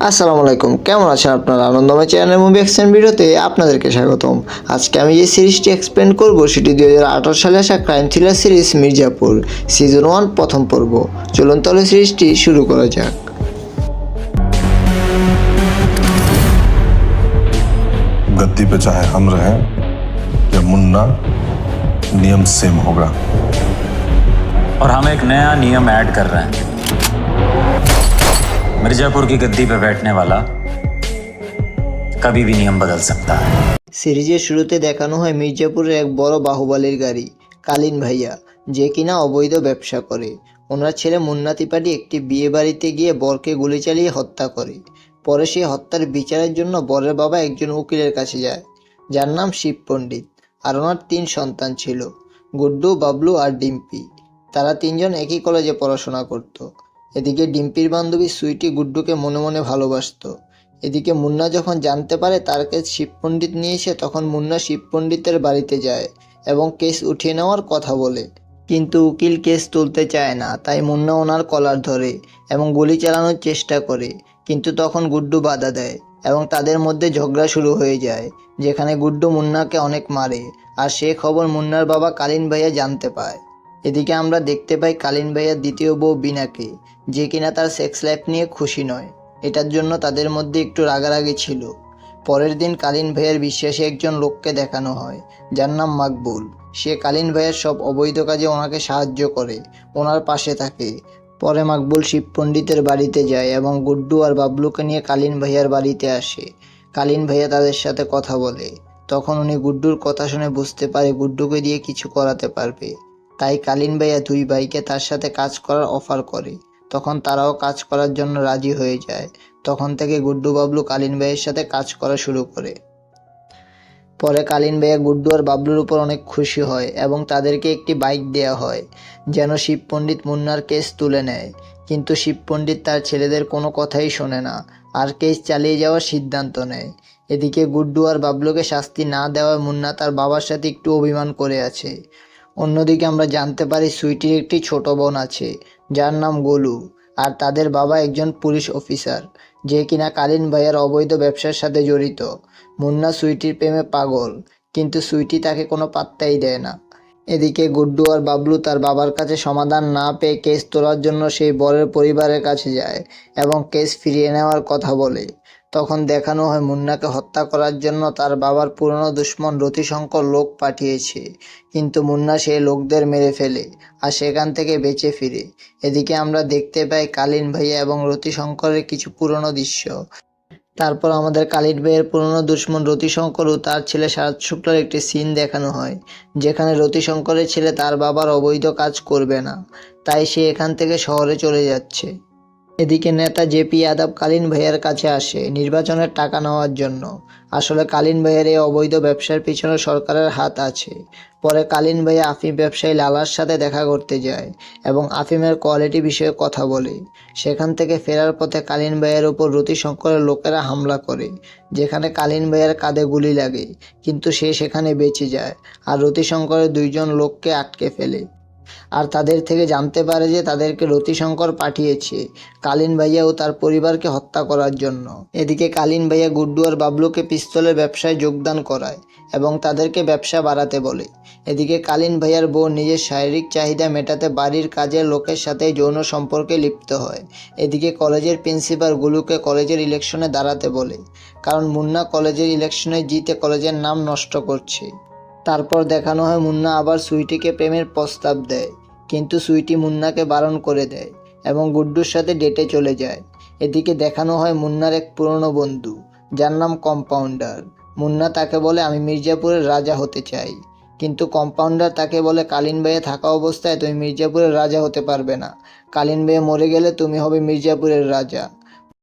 আসসালামু আলাইকুম কেমন আছেন আপনারা আনন্দময় চ্যানেল মুভি অ্যাকশন ভিডিওতে আপনাদেরকে স্বাগতম আজকে আমি যে সিরিজটি এক্সপ্লেন করব সেটি দুই হাজার আঠারো সালে আসা crime thriller series Mirzapur season one প্রথম পর্ব চলুন তাহলে সিরিজটি শুরু করা যাক गद्दी पे चाहे हम रहें या मुन्ना नियम सेम होगा और हम एक नया नियम ऐड कर रहे हैं मिर्जापुर की गद्दी पे बैठने वाला कभी भी नियम बदल सकता है সিরিজের শুরুতে দেখানো হয় মির্জাপুরের এক বড় বাহুবলীর গাড়ি কালিন ভাইয়া যে কিনা অবৈধ ব্যবসা করে ওনার ছেলে মুন্না ত্রিপাঠী একটি বিয়ে বাড়িতে গিয়ে বরকে গুলি চালিয়ে হত্যা করে পরে সেই হত্যার বিচারের জন্য বরের বাবা একজন উকিলের কাছে যায় যার নাম শিব পণ্ডিত আর ওনার তিন সন্তান ছিল গুড্ডু বাবলু আর ডিম্পি তারা তিনজন একই কলেজে পড়াশোনা করত এদিকে ডিম্পির বান্ধবী সুইটি গুড্ডুকে মনে মনে ভালোবাসত। এদিকে মুন্না যখন জানতে পারে তার কেস শিব পণ্ডিত নিয়েছে তখন মুন্না শিব পণ্ডিতের বাড়িতে যায় এবং কেস উঠিয়ে নেওয়ার কথা বলে। কিন্তু উকিল কেস তুলতে চায় না, তাই মুন্না ওনার কলার ধরে এবং গুলি চালানোর চেষ্টা করে। কিন্তু তখন গুড্ডু বাধা দেয় এবং তাদের মধ্যে ঝগড়া শুরু হয়ে যায়, যেখানে গুড্ডু মুন্নাকে অনেক মারে। আর সে খবর মুন্নার বাবা কালীন ভাইয়া জানতে পায়। এদিকে আমরা দেখতে পাই কালীন ভাইয়ার দ্বিতীয় বউ বিনাকে, যে কিনা তার সেক্স লাইফ নিয়ে খুশি নয়। এটার জন্য তাদের মধ্যে একটু রাগারাগি ছিল। পরের দিন কালীন ভাইয়ের বিশ্বাসী একজন লোককে দেখানো হয়, যার নাম মাকবুল। সে কালীন ভাইয়ের সব অবৈধ কাজে ওনাকে সাহায্য করে, ওনার পাশে থাকে। পরে মাকবুল শিব পণ্ডিতের বাড়িতে যায় এবং গুড্ডু আর বাবলুকে নিয়ে কালীন ভাইয়ার বাড়িতে আসে। কালীন ভাইয়া তাদের সাথে কথা বলে। তখন উনি গুড্ডুর কথা শুনে বুঝতে পারে গুড্ডুকে দিয়ে কিছু করাতে পারবে। তাই কালীন ভাইয়া দুই ভাইকে তার সাথে কাজ করার অফার করে। তখন তারাও কাজ করার জন্য রাজি হয়ে যায়। তখন থেকে গুড্ডু বাবলু কালীন ভাইয়ের সাথে কাজ করা শুরু করে। পরে কালীন ভাইয়া গুড্ডু আর বাবলুর উপর অনেক খুশি হয় এবং তাদেরকে একটি বাইক দেওয়া হয়, যেন শিব পণ্ডিত মুন্নার কেস তুলে নেয়। কিন্তু শিব পণ্ডিত তার ছেলেদের কোনো কথাই শোনে না আর কেস চালিয়ে যাওয়ার সিদ্ধান্ত নেয়। এদিকে গুড্ডু আর বাবলুকে শাস্তি না দেওয়ায় মুন্না তার বাবার সাথে একটু অভিমান করে আছে। অন্যদিকে আমরা জানতে পারি সুইটির একটি ছোট বোন আছে, যার নাম গোলু, আর তাদের বাবা একজন পুলিশ অফিসার, যে কিনা কালীন ভাইয়ের অবৈধ ব্যবসার সাথে জড়িত। মুন্না সুইটির প্রেমে পাগল, কিন্তু সুইটি তাকে কোনো পাত্তাই দেয় না। এদিকে গুড্ডু আর বাবলু তার বাবার কাছে সমাধান না পেয়ে কেস তোলার জন্য সেই বরের পরিবারের কাছে যায় এবং কেস ফিরিয়ে নেওয়ার কথা বলে। তখন দেখানো হয় মুন্নাকে হত্যা করার জন্য তার বাবার পুরনো দুশ্মন রতিশঙ্কর লোক পাঠিয়েছে। কিন্তু মুন্না সেই লোকদের মেরে ফেলে আর সেখান থেকে বেঁচে ফিরে। এদিকে আমরা দেখতে পাই কালীন ভাইয়া এবং রতিশঙ্করের কিছু পুরনো দৃশ্য। তারপর আমাদের কালীন ভাইয়ের পুরনো দুশ্মন রতিশঙ্কর ও তার ছেলে শারদ শুক্লার একটি সিন দেখানো হয়, যেখানে রতিশঙ্করের ছেলে তার বাবার অবৈধ কাজ করবে না। তাই সে এখান থেকে শহরে চলে যাচ্ছে। এদিকে নেতা জেপি যাদব কালীন ভাইয়ের কাছে আসে নির্বাচনের টাকা নেওয়ার জন্য। আসলে কালীন ভাইয়ের এই অবৈধ ব্যবসার পিছনে সরকারের হাত আছে। পরে কালীন ভাইয়া আফিম ব্যবসায়ী লালার সাথে দেখা করতে যায় এবং আফিমের কোয়ালিটি বিষয়ে কথা বলে। সেখান থেকে ফেরার পথে কালীন ভাইয়ের উপর রতিশঙ্করের লোকেরা হামলা করে, যেখানে কালীন ভাইয়ের কাঁধে গুলি লাগে, কিন্তু সে সেখানে বেঁচে যায় আর রতিশঙ্করের দুইজন লোককে আটকে ফেলে। আর তাদের থেকে জানতে পারে যে তাদেরকে রতিশঙ্কর পাঠিয়েছে, কালীন ভাইয়া ও তার পরিবারকে হত্যা করার জন্য। এদিকে কালীন ভাইয়া গুড্ডু আর বাবলুকে পিস্তলের ব্যবসায় যোগদান করায় এবং তাদেরকে ব্যবসা বাড়াতে বলে। এদিকে কালীন ভাইয়ার বউ নিজের শারীরিক চাহিদা মেটাতে বাড়ির কাজের লোকের সাথে যৌন সম্পর্কে লিপ্ত হয়। এদিকে কলেজের প্রিন্সিপাল গুলুকে কলেজের ইলেকশনে দাঁড়াতে বলে, কারণ মুন্না কলেজের ইলেকশনে জিতে কলেজের নাম নষ্ট করছে। তারপর দেখানো হয় মুন্না আবার সুইটিকে প্রেমের প্রস্তাব দেয়, কিন্তু সুইটি মুন্নাকে বারণ করে দেয় এবং গুড্ডুর সাথে ডেটে চলে যায়। এদিকে দেখানো হয় মুন্নার এক পুরনো বন্ধু, যার নাম কম্পাউন্ডার। মুন্না তাকে বলে, আমি মির্জাপুরের রাজা হতে চাই। কিন্তু কম্পাউন্ডার তাকে বলে, কালীন ভাইয়ে থাকা অবস্থায় তুমি মির্জাপুরের রাজা হতে পারবে না। কালীন ভাইয়ে মরে গেলে তুমি হবে মির্জাপুরের রাজা।